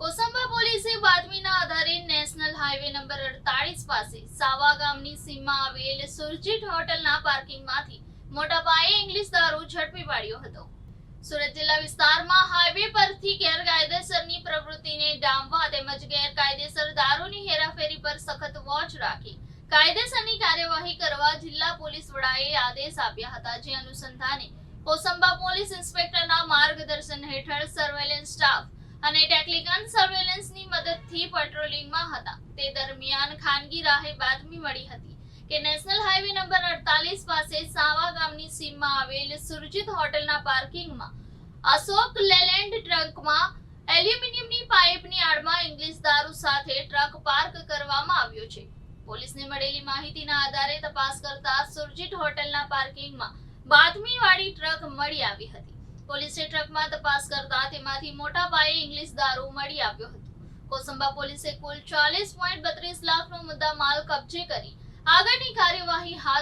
કોસંબા પોલીસે બાતમીના આધારે નેશનલ હાઈવે નંબર અડતાલીસ પાસે સાવા ગામની સીમમાં આવેલ સુરજીત હોટલના પાર્કિંગમાંથી મોટા પાયે ઇંગ્લિશ દારૂ ઝડપી પાડ્યો હતો. સુરત જિલ્લા વિસ્તારમાં હાઈવે પરથી ગેરકાયદેસરની પ્રવૃત્તિને ડામવા તેમજ ગેરકાયદેસર દારૂની હેરાફેરી પર સખત વોચ રાખી કાયદેસરની કાર્યવાહી કરવા જિલ્લા પોલીસ વડાએ આદેશ આપ્યા હતા, જે અનુસંધાને કોસંબા પોલીસ ઇન્સ્પેક્ટરના માર્ગદર્શન હેઠળ સર્વેલન્સ સ્ટાફ અને ટેકનિકલ સર્વેલન્સની મદદથી પેટ્રોલિંગમાં હતા. તે દરમિયાન ખાનગી રાહે બાતમી મળી હતી કે નેશનલ હાઈવે નંબર અડતાલીસ પાસે સાવા ગામની સીમમાં આવેલ સુરજીત હોટલના પાર્કિંગમાં અશોક લેલેન્ડ ટ્રકમાં એલ્યુમિનિયમની પાઇપની આડમાં ઇંગ્લિશ દારૂ સાથે ટ્રક પાર્ક કરવામાં આવ્યો છે. પોલીસને મળેલી માહિતીના આધારે તપાસ કરતા સુરજીત હોટલના પાર્કિંગમાં બાતમીવાળી ટ્રક મળી આવી હતી. પોલીસે ટ્રકમાં તપાસ કરતા તેમાંથી મોટા પાયે ઇંગ્લિશ દારૂ મળી આવ્યો હતો. કોસંબા પોલીસે કુલ ચાલીસ પોઈન્ટ બત્રીસ લાખનો મુદ્દા માલ કબજે કરી આગળની કાર્યવાહી હાથ